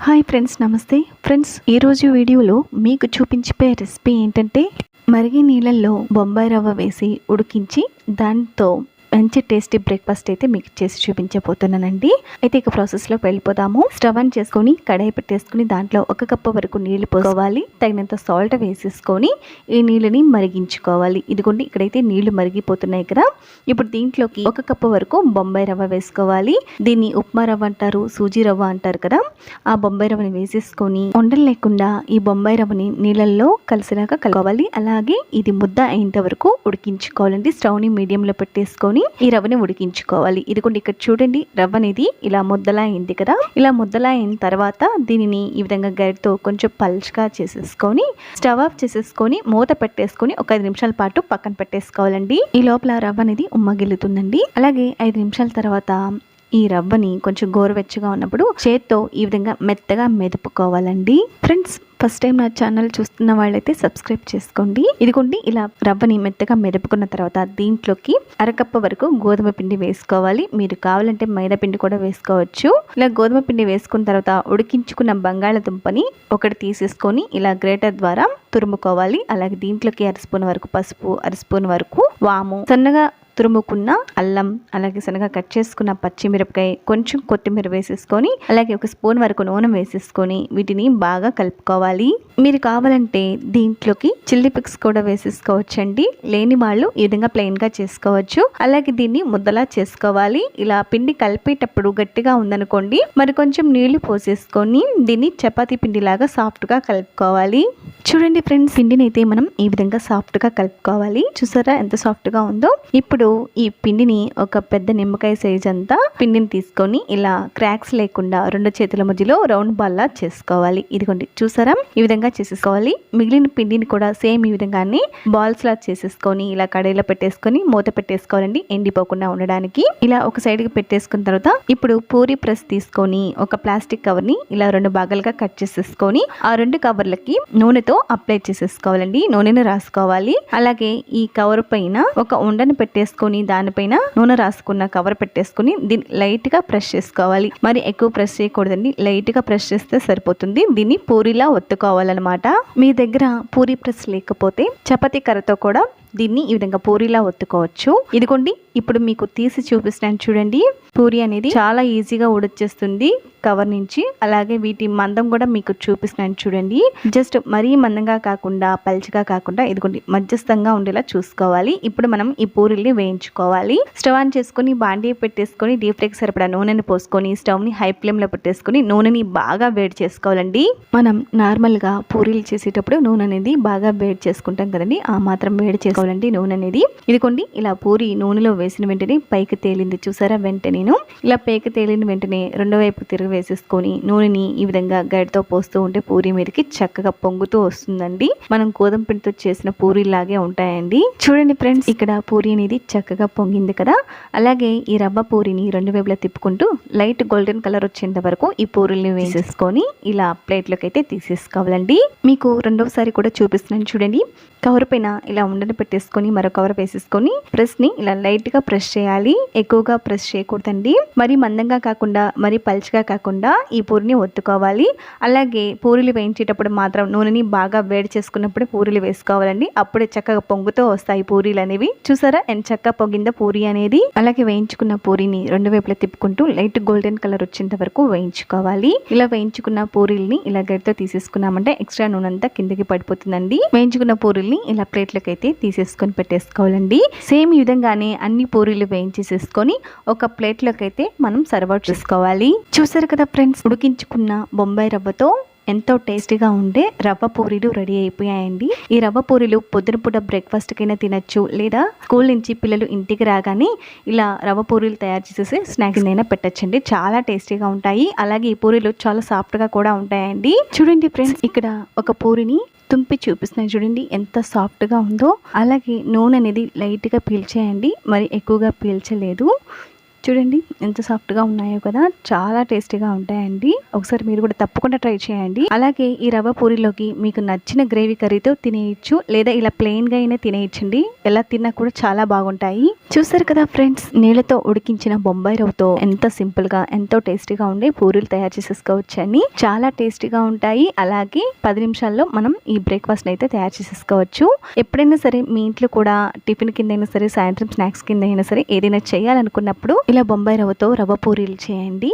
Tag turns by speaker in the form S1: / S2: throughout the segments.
S1: Hi friends నమస్తే. Friends ఈరోజు వీడియోలో మీకు చూపించే రెసిపీ ఏంటంటే మరిగి నీళ్ళల్లో బొంబాయి రవ్వ వేసి ఉడికించి దాంతో మంచి టేస్టీ బ్రేక్ఫాస్ట్ అయితే మీకు చేసి చూపించబోతున్నానండి. అయితే ఇక ప్రాసెస్లోకి వెళ్ళిపోదాము. స్టవ్ ఆన్ చేసుకొని కడాయి పెట్టేసుకొని దాంట్లో ఒక కప్పు వరకు నీళ్ళు పోసుకోవాలి. తగినంత సాల్ట్ వేసేసుకొని ఈ నీళ్ళని మరిగించుకోవాలి. ఇదిగోండి ఇక్కడైతే నీళ్ళు మరిగిపోతున్నాయి కదా. ఇప్పుడు దీంట్లోకి ఒక కప్పు వరకు బొంబాయి రవ్వ వేసుకోవాలి. దీన్ని ఉప్మా రవ్వ అంటారు సూజీ రవ్వ అంటారు కదా. ఆ బొంబాయి రవ్వని వేసేసుకొని ఉండలు లేకుండా ఈ బొంబాయి రవ్వని నీళ్ళల్లో కలిసినాక కలవాలి అలాగే ఇది ముద్ద అయ్యేంత వరకు ఉడికించుకోవాలండి. స్టవ్ని మీడియంలో పెట్టేసుకొని ఈ రవ్వని ఉడికించుకోవాలి. ఇదిగోండి ఇక్కడ చూడండి రవ్వ అనేది ఇలా ముద్దలా అయింది కదా? ఇలా ముద్దలా అయిన తర్వాత దీనిని ఈ విధంగా గరిటతో కొంచెం పల్చగా చేసేసుకొని స్టవ్ ఆఫ్ చేసేసుకొని మూత పెట్టేసుకొని ఒక ఐదు నిమిషాల పాటు పక్కన పెట్టేసుకోవాలండి. ఈ లోపల రవ్వ అనేది ఉమ్మగిల్లుతుందండి. అలాగే ఐదు నిమిషాల తర్వాత ఈ రవ్వని కొంచెం గోరువెచ్చగా ఉన్నప్పుడు చేత్తో ఈ విధంగా మెత్తగా మెదుపుకోవాలండి. ఫ్రెండ్స్ ఫస్ట్ టైం నా ఛానల్ చూస్తున్న వాళ్ళైతే సబ్స్క్రైబ్ చేసుకోండి. ఇదిగోండి ఇలా రవ్వని మెత్తగా మెదుపుకున్న తర్వాత దీంట్లోకి అరకప్ప వరకు గోధుమ పిండి వేసుకోవాలి. మీరు కావాలంటే మైదా పిండి కూడా వేసుకోవచ్చు. ఇలా గోధుమ పిండి వేసుకున్న తర్వాత ఉడికించుకున్న బంగాళదుంపని ఒకటి తీసేసుకొని ఇలా గ్రేటర్ ద్వారా తురుముకోవాలి. అలాగే దీంట్లోకి అర స్పూన్ వరకు పసుపు అర స్పూన్ వరకు వాము. సన్నగా తురుముకున్న అల్లం అలాగే సన్నగా కట్ చేసుకున్న పచ్చిమిరపకాయ కొంచెం కొత్తిమీర వేసేసుకొని అలాగే ఒక స్పూన్ వరకు నూనె వేసేసుకొని వీటిని బాగా కలుపుకోవాలి. మీరు కావాలంటే దీంట్లోకి చిల్లీ పిక్స్ కూడా వేసేసుకోవచ్చండి. లేని వాళ్ళు ఈ విధంగా ప్లెయిన్గా చేసుకోవచ్చు. అలాగే దీన్ని ముద్దలా చేసుకోవాలి. ఇలా పిండి కలిపేటప్పుడు గట్టిగా ఉందనుకోండి మరి కొంచెం నీళ్ళు పోసేసుకొని దీన్ని చపాతీ పిండిలాగా సాఫ్ట్గా కలుపుకోవాలి. చూడండి ఫ్రెండ్స్ పిండిని అయితే మనం ఈ విధంగా సాఫ్ట్గా కలుపుకోవాలి. చూసారా ఎంత సాఫ్ట్గా ఉందో? ఇప్పుడు ఈ పిండిని ఒక పెద్ద నిమ్మకాయ సైజ్ అంతా పిండిని తీసుకొని ఇలా క్రాక్స్ లేకుండా రెండు చేతుల మధ్యలో రౌండ్ బాల్లా చేసుకోవాలి. ఇదిగోండి చూసారా? ఈ విధంగా చేసేసుకోవాలి. మిగిలిన పిండిని కూడా సేమ్ ఈ విధంగానే బాల్స్ లా చేసేసుకొని ఇలా కడాయిలో పెట్టేసుకొని మూత పెట్టేసుకోవాలండి ఎండిపోకుండా ఉండడానికి. ఇలా ఒక సైడ్కి పెట్టేసుకున్న తర్వాత ఇప్పుడు పూరి ప్రెస్ తీసుకొని ఒక ప్లాస్టిక్ కవర్ని ఇలా రెండు భాగాలుగా కట్ చేసేసుకొని ఆ రెండు కవర్లకి నూనెతో అప్లై చేసేసుకోవాలండి. నూనెను రాసుకోవాలి. అలాగే ఈ కవర్ పైన ఒక ఉండను పెట్టేసుకొని దానిపైన నూనె రాసుకున్న కవర్ పెట్టేసుకొని దీన్ని లైట్గా ప్రెస్ చేసుకోవాలి. మరి ఎక్కువ ప్రెస్ చేయకూడదండి. లైట్గా ప్రెస్ చేస్తే సరిపోతుంది. దీన్ని పూరిలా ఒత్తుకోవాలన్నమాట. మీ దగ్గర పూరి ప్రెస్ లేకపోతే చపాతీ కర్రతో కూడా దీన్ని ఈ విధంగా పూరిలా ఒత్తుకోవచ్చు. ఇదిగోండి ఇప్పుడు మీకు తీసి చూపిస్తున్నాను చూడండి. పూరి అనేది చాలా ఈజీగా ఉడొచ్చేస్తుంది కవర్ నుంచి అలాగే వీటి మందం కూడా మీకు చూపిస్తున్నాను చూడండి. జస్ట్ మరీ మందంగా కాకుండా పల్చగా కాకుండా ఇదిగోండి మధ్యస్థంగా ఉండేలా చూసుకోవాలి. ఇప్పుడు మనం ఈ పూరీల్ని వేయించుకోవాలి. స్టవ్ ఆన్ చేసుకొని బాండీ పెట్టేసుకొని డీప్ ఫ్రైకి సరిపడా నూనెని పోసుకొని స్టవ్ని హై ఫ్లేమ్లో పెట్టేసుకొని నూనెని బాగా వేడి చేసుకోవాలండి. మనం నార్మల్గా పూరీలు చేసేటప్పుడు నూనె అనేది బాగా వేడి చేసుకుంటాం కదండి. ఆ మాత్రం వేడి చేసుకోవాలండి నూనె అనేది. ఇదిగోండి ఇలా పూరి నూనెలో వేసిన వెంటనే పైకి తేలింది. చూసారా? వెంటనే నేను ఇలా పైకి తేలిన వెంటనే రెండో వైపు తిరిగి వేసేసుకొని నూనెని ఈ విధంగా గడితో పోస్తూ ఉంటే పూరి మీదకి చక్కగా పొంగుతూ వస్తుందండి. మనం గోధుమ పిండితో చేసిన పూరీలాగే ఉంటాయండి. చూడండి ఫ్రెండ్స్ ఇక్కడ పూరి అనేది చక్కగా పొంగింది కదా. అలాగే ఈ రవ్వ పూరిని రెండు వైపులా తిప్పుకుంటూ లైట్ గోల్డెన్ కలర్ వచ్చేంత వరకు ఈ పూరీల్ని వేసేసుకొని ఇలా ప్లేట్లోకి అయితే తీసేసుకోవాలండి. మీకు రెండవసారి కూడా చూపిస్తున్నాను చూడండి. కవర్ పైన ఇలా ఉండని పెట్టేసుకొని మరో కవర్ వేసేసుకొని ప్రెస్ని ఇలా లైట్గా ప్రెస్ చేయాలి. ఎక్కువగా ప్రెస్ చేయకూడదండి. మరి మందంగా కాకుండా మరి పల్చగా కాకుండా ఈ పూరిని ఒత్తుకోవాలి. అలాగే పూరీలు వేయించేటప్పుడు మాత్రం నూనెని బాగా వేడి చేసుకున్నప్పుడు పూరీలు వేసుకోవాలండి. అప్పుడే చక్కగా పొంగుతూ వస్తాయి పూరీలు అనేవి. చూసారా? ఎంత చక్కగా పొంగిందో పూరి అనేది. అలాగే వేయించుకున్న పూరిని రెండు వైపులా తిప్పుకుంటూ లైట్ గోల్డెన్ కలర్ వచ్చేంత వరకు వేయించుకోవాలి. ఇలా వేయించుకున్న పూరీల్ని ఇలా గడితో తీసేసుకున్నామంటే ఎక్స్ట్రా నూనె అంతా కిందకి పడిపోతుందండి. వేయించుకున్న పూరీల్ని ఇలా ప్లేట్లకు అయితే తీసేసుకొని పెట్టేసుకోవాలండి. సేమ్ ఈ విధంగానే అన్ని పూరీలు వేయించేసేసుకొని ఒక ప్లేట్లోకి అయితే మనం సర్వ్ చేసుకోవాలి. చూసారు కదా ఫ్రెండ్స్ ఉడికించుకున్న బొంబాయి రవ్వతో ఎంతో టేస్టీగా ఉండే రవ్వ పూరీలు రెడీ అయిపోయాయండి. ఈ రవ్వ పూరీలు పొద్దునపూట బ్రేక్ఫాస్ట్కైనా తినచ్చు లేదా స్కూల్ నుంచి పిల్లలు ఇంటికి రాగానే ఇలా రవ్వ పూరీలు తయారు చేసేసి స్నాక్స్ అయినా పెట్టచ్చండి. చాలా టేస్టీగా ఉంటాయి. అలాగే ఈ పూరీలు చాలా సాఫ్ట్గా కూడా ఉంటాయండి. చూడండి ఫ్రెండ్స్ ఇక్కడ ఒక పూరిని తుంపి చూపిస్తున్నాయి చూడండి ఎంత సాఫ్ట్గా ఉందో. అలాగే నూనె అనేది లైట్గా పీల్చేయండి. మరి ఎక్కువగా పీల్చలేదు. చూడండి ఎంత సాఫ్ట్గా ఉన్నాయో కదా చాలా టేస్టీగా ఉంటాయండి. ఒకసారి మీరు కూడా తప్పకుండా ట్రై చేయండి. అలాగే ఈ రవ్వ పూరిలోకి మీకు నచ్చిన గ్రేవీ కర్రీతో తినేయచ్చు లేదా ఇలా ప్లెయిన్గా అయినా తినేయచ్చండి. ఎలా తిన్నా కూడా చాలా బాగుంటాయి. చూసారు కదా ఫ్రెండ్స్ నీళ్ళతో ఉడికించిన బొంబాయి రవ్వతో ఎంత సింపుల్గా ఎంతో టేస్టీగా ఉండే పూరీలు తయారు చేసేసుకోవచ్చండి. చాలా టేస్టీగా ఉంటాయి. అలాగే పది నిమిషాల్లో మనం ఈ బ్రేక్ఫాస్ట్ అయితే తయారు చేసేసుకోవచ్చు. ఎప్పుడైనా సరే మీ ఇంట్లో కూడా టిఫిన్ కింద అయినా సరే సాయంత్రం స్నాక్స్ కింద అయినా సరే ఏదైనా చేయాలనుకున్నప్పుడు ఇలా ఇలా బొంబాయి రవ్వతో రవ్వ పూరీలు చేయండి.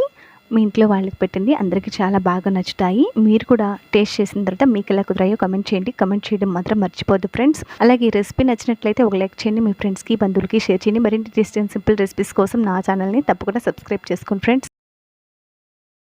S1: మీ ఇంట్లో వాళ్ళకి పెట్టండి. అందరికీ చాలా బాగా నచ్చుతాయి. మీరు కూడా టేస్ట్ చేసిన తర్వాత మీకు ఎలా కుదరాయో కమెంట్ చేయండి. కమెంట్ చేయడం మాత్రం మర్చిపోద్దు ఫ్రెండ్స్ అలాగే ఈ రెసిపీ నచ్చినట్లయితే ఒక లైక్ చేయండి. మీ ఫ్రెండ్స్కి బంధువులకి షేర్ చేయండి. మరిన్ని టేస్ట్ అండ్ సింపుల్ రెసిపీస్ కోసం నా ఛానల్ని తప్పకుండా సబ్స్క్రైబ్ చేసుకోండి ఫ్రెండ్స్